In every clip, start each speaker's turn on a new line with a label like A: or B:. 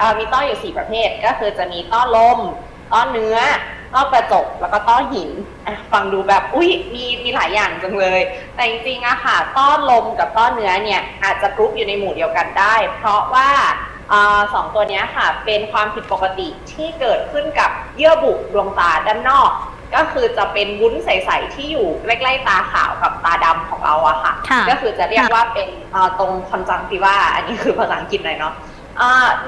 A: เอ่อมีต้ออยู่สี่ประเภท ก็คือจะมีต้อลม ต้อเนื้อ ต้อกระจก แล้วก็ต้อหินอะฟังดูแบบ อุ้ยมีมีหลายอย่างจังเลย แต่จริงๆอะค่ะ ต้อลมกับต้อเนื้อเนี่ยอาจจะกรุ๊ปอยู่ในหมู่เดียวกันได้ เพราะว่าเอ่อสองตัวเนี้ยค่ะ เป็นความผิดปกติที่เกิดขึ้นกับเยื่อบุดวงตาด้านนอก ก็คือจะเป็นวุ้นใสๆที่อยู่ใกล้ๆตาขาวกับตาดำของเราอะค่ะ
B: ค่ะ
A: ก็คือจะเรียกว่าเป็นเอ่อตรงคอนจังติว่า อันนี้คือภาษาอังกฤษหน่อยเนาะอ่า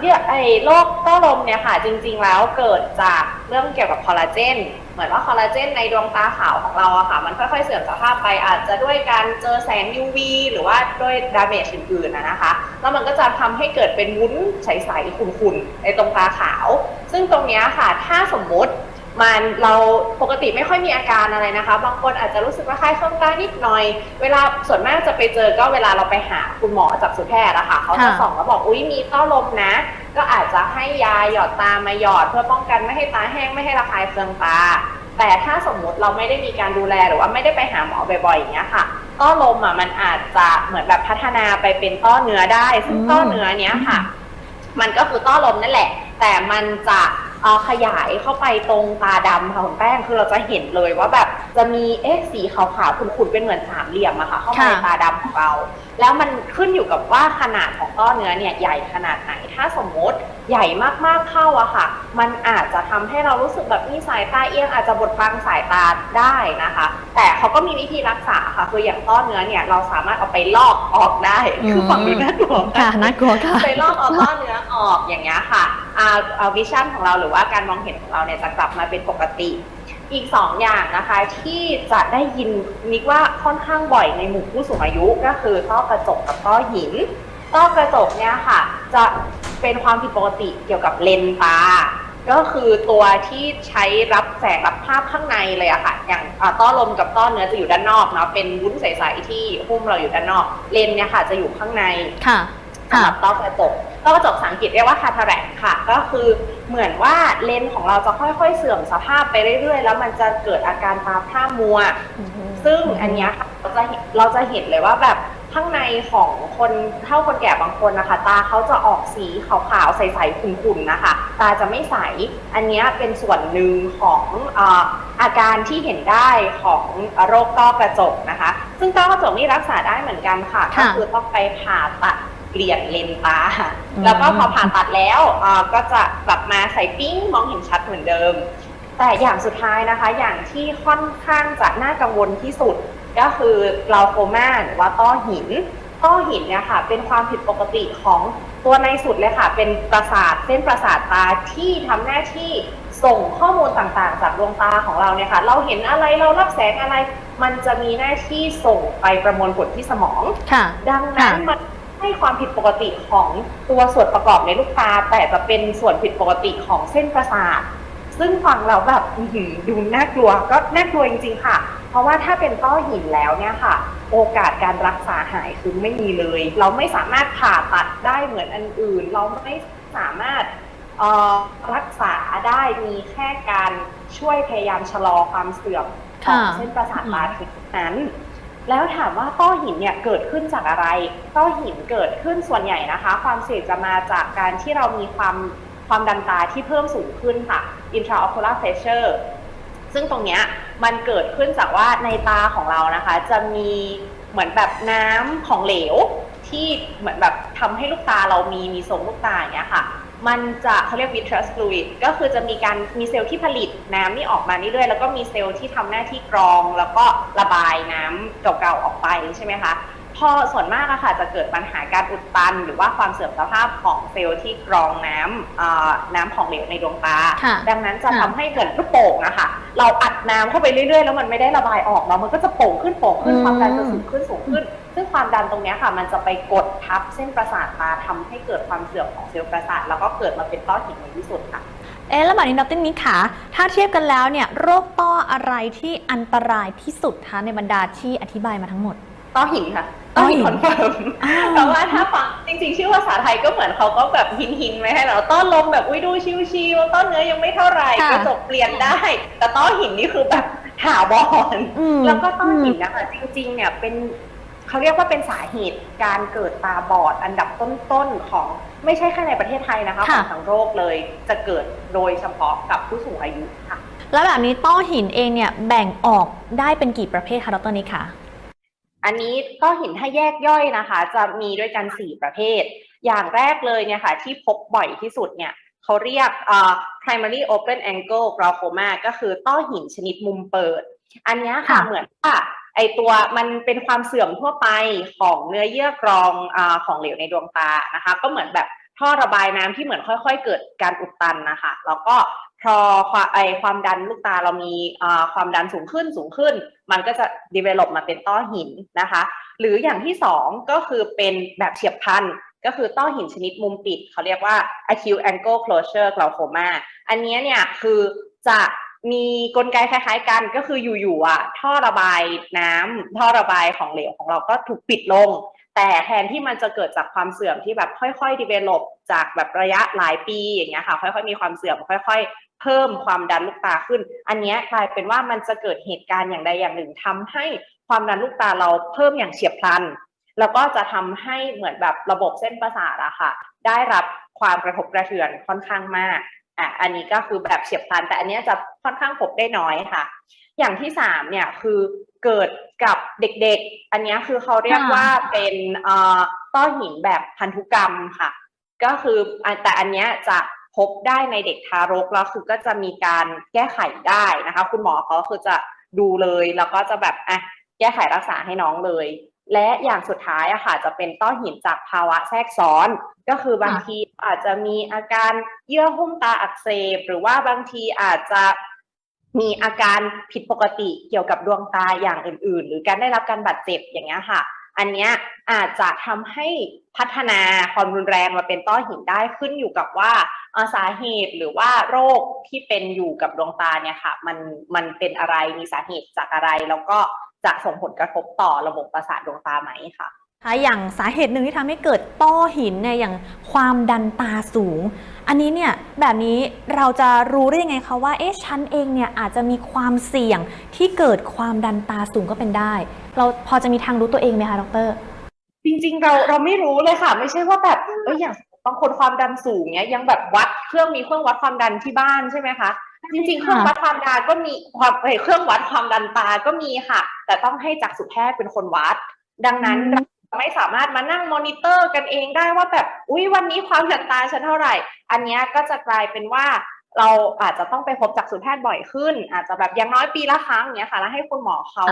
A: เนี่ยไอ้โรคต้อลมเนี่ยค่ะ จริง ๆ แล้วเกิดจากเรื่องเกี่ยวกับคอลลาเจน เหมือนว่าคอลลาเจนในดวงตาขาวของเราอะค่ะ มันค่อยๆเสื่อมสภาพไปอาจจะด้วยการเจอแสง UV หรือว่าด้วยดาเมจอื่นๆนะคะ แล้วมันก็จะทำให้เกิดเป็นวุ้นใสๆขุ่นๆในตรงตาขาว ซึ่งตรงนี้ค่ะ ถ้าสมมติ มันเราปกติไม่ค่อยมีอาการอะไรนะคะ บางคนอาจจะรู้สึกว่าคล้ายเครื่องตานิดหน่อย เวลาส่วนมากจะไปเจอก็เวลาเราไปหาคุณหมอจากสุแพทย์อะค่ะเขาจะ
B: ค่ะ
A: ส่องแล้วบอกอุ้ยมีต้อลมนะ ก็อาจจะให้ยาหยอดตามาหยอด เพื่อป้องกันไม่ให้ตาแห้งไม่ให้ระคายเคืองตา แต่ถ้าสมมุติเราไม่ได้มีการดูแลหรือว่าไม่ได้ไปหาหมอบ่อยๆอย่างเงี้ยค่ะต้อลมอะมันอาจจะเหมือนแบบพัฒนาไปเป็นต้อเนื้อได้ ซึ่งต้อเนื้อเนี้ยค่ะ มันก็คือต้อลมนั่นแหละ แต่มันจะเอ่อ ขยายเข้าไปตรงตาดำค่ะคุณแป้งคือเราจะเห็นเลยว่าแบบจะมีเอ๊ะสีขาวๆขุ่นๆเป็นเหมือนสามเหลี่ยมอะค่ะเข้ามาใน
B: ค่ะ
A: ตาดำของเรา แล้วมันขึ้นอยู่กับว่าขนาดของต้อเนื้อเนี่ยใหญ่ขนาดไหนถ้าสมมติใหญ่มากๆเข้าอะค่ะ มันอาจจะทำให้เรารู้สึกแบบมีสายตาเอียงอาจจะบดบังสายตาได้นะคะ แต่เขาก็มีวิธีรักษาค่ะคืออย่างต้อเนื้อเนี่ยเราสามารถเอาไปลอกออกได้คือฟังดูน่ากลัวมาก
B: ค่ะน่ากลัวค่ะ
A: ไปลอกเอาต้อเนื้อออกอย่างเงี้ยค่ะอ่าเอา วิชั่นของเราหรือว่าการมองเห็นของเราเนี่ยจะกลับมาเป็นปกติ อีกสองอย่างนะคะที่จะได้ยินนิกว่าค่อนข้างบ่อยในหมู่ผู้สูงอายุก็คือต้อกระจกกับต้อหินต้อกระจกเนี่ยค่ะ จะเป็นความผิดปกติเกี่ยวกับเลนส์ตาก็คือตัวที่ใช้รับแสงรับภาพข้างในเลยอะค่ะ อย่างอ่าต้อลมกับต้อเนื้อจะอยู่ด้านนอกเนาะเป็นวุ้นใสๆที่หุ้มเราอยู่ด้านนอก เลนส์เนี่ยค่ะจะอยู่ข้างใน
B: ค่ะ
A: สำหรับต้อกระจก ต้อกระจกภาษาอังกฤษเรียกว่าคาทาแรกค่ะ ก็คือเหมือนว่าเลนส์ของเราจะค่อยๆ เสื่อมสภาพไปเรื่อยๆ แล้วมันจะเกิดอาการตาพร่ามัว ซึ่งอันเนี้ยค่ะเราจะเห็นเราจะเห็นเลยว่าแบบข้างในของคนเท่าคนแก่บางคนนะคะ ตาเขาจะออกสีขาวๆใสๆขุ่นๆนะคะ ตาจะไม่ใส อันเนี้ยเป็นส่วนหนึ่งของเอ่ออาการที่เห็นได้ของโรคต้อกระจกนะคะ ซึ่งต้อกระจกนี่รักษาได้เหมือนกันค่ะก็
B: ค่ะ
A: คือต้องไปผ่าตัด เปลี่ยนเลนส์ตา
B: อืม
A: แล้วก็พอผ่าตัดแล้วเอ่อก็จะกลับมาใส่ปิ้งมองเห็นชัดเหมือนเดิม แต่อย่างสุดท้ายนะคะ อย่างที่ค่อนข้างจะน่ากังวลที่สุด ก็คือเกลาโคมาหรือว่าต้อหิน ต้อหินเนี่ยค่ะ เป็นความผิดปกติของตัวในสุดเลยค่ะ เป็นประสาทเส้นประสาทตาที่ทำหน้าที่ส่งข้อมูลต่างๆ จากดวงตาของเราเนี่ยค่ะ เราเห็นอะไรเรารับแสงอะไร มันจะมีหน้าที่ส่งไปประมวลผลที่สมอง
B: ค่ะ
A: ดังนั้น
B: ค่ะ
A: มัน ให้ความผิดปกติของตัวส่วนประกอบในลูกตา แต่จะเป็นส่วนผิดปกติของเส้นประสาท ซึ่งฟังเราแบบอื้อหือดูน่ากลัวก็น่ากลัวจริงๆค่ะ เพราะว่าถ้าเป็นต้อหินแล้วเนี่ยค่ะ โอกาสการรักษาหายคือไม่มีเลย เราไม่สามารถผ่าตัดได้เหมือนอันอื่น เราไม่สามารถเอ่อรักษาได้มีแค่การช่วยพยายามชะลอความเสื่อมของ
B: ค่ะ
A: เส้นประสาทตาถึงนั้น แล้วถามว่าต้อหินเนี่ยเกิดขึ้นจากอะไร ต้อหินเกิดขึ้นส่วนใหญ่นะคะ ความเสี่ยงจะมาจากการที่เรามีความความดันตาที่เพิ่มสูงขึ้นค่ะ intraocular pressure ซึ่งตรงเนี้ยมันเกิดขึ้นจากว่าในตาของเรานะคะ จะมีเหมือนแบบน้ำของเหลว ที่เหมือนแบบทำให้ลูกตาเรามีมีทรงลูกตาอย่างเงี้ยค่ะ มันจะเขาเรียก vitreous fluid ก็คือจะมีการมีเซลล์ที่ผลิต น้ำนี่ออกมาเรื่อยๆแล้วก็มีเซลล์ที่ทำหน้าที่กรอง แล้วก็ระบายน้ำเก่าๆออกไปใช่ไหมคะพอส่วนมากอะค่ะจะเกิดปัญหาการอุดตัน หรือว่าความเสื่อมสภาพของเซลล์ที่กรองน้ำเอ่อน้ำของเหลวในดวงตา
B: ค่ะ
A: ดังนั้นจะ
B: ค่ะ
A: ทำให้เหมือนลูกโป่งอะค่ะ เราอัดน้ำเข้าไปเรื่อยๆ แล้วมันไม่ได้ระบายออกเนาะมันก็จะโป่งขึ้นโป่งขึ้น
B: อืม
A: ความดันจะสูงขึ้นสูงขึ้น ซึ่งความดันตรงเนี้ยค่ะ มันจะไปกดทับเส้นประสาทตาทำให้เกิดความเสื่อมของเซลล์ประสาทแล้วก็เกิดมาเป็นต้อหินในที่สุดค่ะ
B: เอ๊ะแล้วแบบนี้ดรนิกขาถ้าเทียบกันแล้วเนี่ยโรคต้ออะไรที่อันตรายที่สุดคะในบรรดาที่อธิบายมาทั้งหมด
A: ต้อหินค่ะ
B: ต้อหิน
A: คอนเฟิร์ม
B: อ้าว
A: แต่ว่าถ้าฟังจริงๆ ชื่อภาษาไทยก็เหมือนเขาก็แบบหินหินๆไว้ให้เราต้อนลมแบบอุ้ยดูชิวๆต้อนเนื้อยังไม่เท่าไหร่
B: ค่ะ
A: กระจกเปลี่ยนได้ แต่ต้อหินนี่คือแบบถาวร
B: อืม
A: แล้วก็ต้อหินนะคะจริง ๆ เนี่ยเป็น เขาเรียกว่าเป็นสาเหตุการเกิดตาบอดอันดับต้นๆของไม่ใช่แค่ในประเทศไทยนะคะข
B: ค่ะ
A: องทั้งโลกเลยจะเกิดโดยเฉพาะกับผู้สูงอายุค่ะ
B: แล้วแบบนี้ต้อหินเองเนี่ยแบ่งออกได้เป็นกี่ประเภทคะดรนิกคะ
A: อันนี้ก็เห็นถ้าแยกย่อยนะคะ จะมีด้วยกัน 4 ประเภท อย่างแรกเลยเนี่ยค่ะที่พบบ่อยที่สุดเนี่ยเขาเรียกเอ่อ primary open angle glaucoma ก็คือต้อหินชนิดมุมเปิด อันเนี้ยค่ะ
B: ค่ะ
A: เหมือนว่า ไอตัวมันเป็นความเสื่อมทั่วไปของเนื้อเยื่อกรองอของเหลวในดวงตานะคะ ก็เหมือนแบบท่อระบายน้ำที่เหมือนค่อย ๆ เกิดการอุดตันนะคะแล้วก็พอความไอความดันลูกตาเรามีความดันสูงขึ้นสูงขึ้น มันก็จะ develop มาเป็นต้อหินนะคะ หรืออย่างที่สองก็คือเป็นแบบเฉียบพลันก็คือต้อหินชนิดมุมปิด เขาเรียกว่า acute angle closure glaucoma อันนี้เนี่ยคือจะ มีกลไกคล้ายๆกันก็คืออยู่ๆอะ ท่อระบายน้ำท่อระบายของเหลวของเราก็ถูกปิดลง แต่แทนที่มันจะเกิดจากความเสื่อมที่แบบค่อยๆ develop จากแบบระยะหลายปีอย่างเงี้ยค่ะ ค่อยๆมีความเสื่อมค่อย ๆ เพิ่มความดันลูกตาขึ้น อันเนี้ยกลายเป็นว่ามันจะเกิดเหตุการณ์อย่างใดอย่างหนึ่งทำให้ความดันลูกตาเราเพิ่มอย่างเฉียบพลัน แล้วก็จะทำให้เหมือนแบบระบบเส้นประสาทอะค่ะ ได้รับความกระทบกระเทือนค่อนข้างมาก อะอันนี้ก็คือแบบเฉียบพลัน แต่อันนี้จะค่อนข้างพบได้น้อยค่ะ อย่างที่สามเนี่ยคือเกิดกับเด็กๆ อันนี้คือเขาเรียกว่าเป็นเอ่อต้อหินแบบพันธุกรรมค่ะ ก็คืออะแต่อันเนี้ยจะพบได้ในเด็กทารกแล้วคือก็จะมีการแก้ไขได้นะคะ คุณหมอเขาคือจะดูเลยแล้วก็จะแบบอะแก้ไขรักษาให้น้องเลย และอย่างสุดท้ายอะค่ะจะเป็นต้อหินจากภาวะแทรกซ้อน ก็คือบางทีอาจจะมีอาการเยื่อหุ้มตาอักเสบ หรือว่าบางทีอาจจะมีอาการผิดปกติเกี่ยวกับดวงตาอย่างอื่น ๆ หรือการได้รับการบาดเจ็บอย่างเงี้ยค่ะ อันเนี้ยอาจจะทำให้พัฒนาความรุนแรงมาเป็นต้อหินได้ขึ้นอยู่กับว่าสาเหตุหรือว่าโรคที่เป็นอยู่กับดวงตาเนี่ยค่ะ มันมันเป็นอะไรมีสาเหตุจากอะไรแล้วก็ จะส่งผลกระทบต่อระบบประสาทดวงตาไหมค่ะ
B: คะอย่างสาเหตุหนึ่งที่ทำให้เกิดต้อหินเนี่ยอย่างความดันตาสูง อันนี้เนี่ยแบบนี้เราจะรู้ได้ยังไงคะว่าเอ๊ะฉันเองเนี่ยอาจจะมีความเสี่ยงที่เกิดความดันตาสูงก็เป็นได้ เราพอจะมีทางรู้ตัวเองไหมคะดร
A: จริงๆเราเราไม่รู้เลยค่ะ ไม่ใช่ว่าแบบเอ้ยอย่างบางคนความดันสูงเนี้ยยังแบบวัดเครื่องมีเครื่องวัดความดันที่บ้านใช่ไหมคะ จริงๆเครื่องวัดความดันก็มีความเอ้ยเครื่องวัดความดันตาก็มีค่ะ แต่ต้องให้จักษุแพทย์เป็นคนวัด ดังนั้น
B: อืม
A: เราไม่สามารถมานั่งมอนิเตอร์กันเองได้ว่าแบบอุ้ยวันนี้ความดันตาฉันเท่าไหร่ อันเนี้ยก็จะกลายเป็นว่าเราอาจจะต้องไปพบจักษุแพทย์บ่อยขึ้น อาจจะแบบอย่างน้อยปีละครั้งเนี้ยค่ะ แล้วให้คุณหมอเขา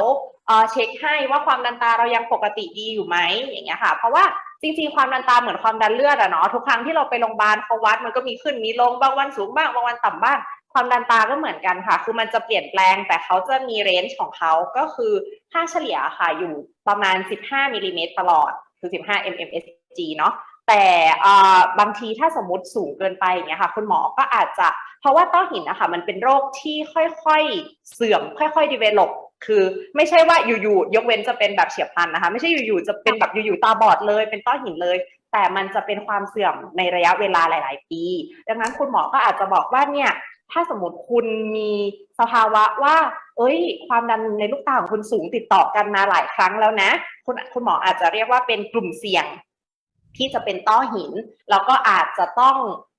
A: เอ่อเช็คให้ว่าความดันตาเรายังปกติดีอยู่ไหมอย่างเงี้ยค่ะ เพราะว่าจริงๆความดันตาเหมือนความดันเลือดอะเนาะทุกครั้งที่เราไปโรงพยาบาลเขาวัดมันก็มีขึ้นมีลงบางวันสูงบ้างบางวันต่ำบ้าง ความดันตาก็เหมือนกันค่ะ คือมันจะเปลี่ยนแปลงแต่เขาจะมีเรนจ์ของเขาก็คือค่าเฉลี่ยค่ะอยู่ประมาณ 15มิลลิเมตรตลอด คือ 15 mmSg เนาะแต่บางทีถ้าสมมติสูงเกินไปอย่างเงี้ยค่ะคุณหมอก็อาจจะ เพราะว่าต้อหินนะคะมันเป็นโรคที่ค่อยๆเสื่อม ค่อยๆ develop คือไม่ใช่ว่าอยู่ๆยกเว้นจะเป็นแบบเฉียบพลันนะคะ ไม่ใช่อยู่ๆจะเป็นแบบอยู่ๆตาบอดเลย เป็นต้อหินเลย แต่มันจะเป็นความเสื่อมในระยะเวลาหลาย ๆ ปี ดังนั้นคุณหมอก็อาจจะบอกว่าเนี่ย ถ้าสมมติคุณมีสภาวะว่า เอ้ย ความดันในลูกตาของคุณสูงติดต่อกันมาหลายครั้งแล้วนะคุณคุณหมออาจจะเรียกว่าเป็นกลุ่มเสี่ยง ที่จะเป็นต้อหิน แล้วก็อาจจะต้อง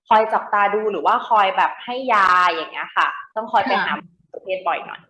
A: คอยจับตาดูหรือว่าคอยแบบให้ยาอย่างเงี้ยค่ะ ต้องคอยไปหา
B: ค่ะ
A: ประเภทบ่อยหน่อย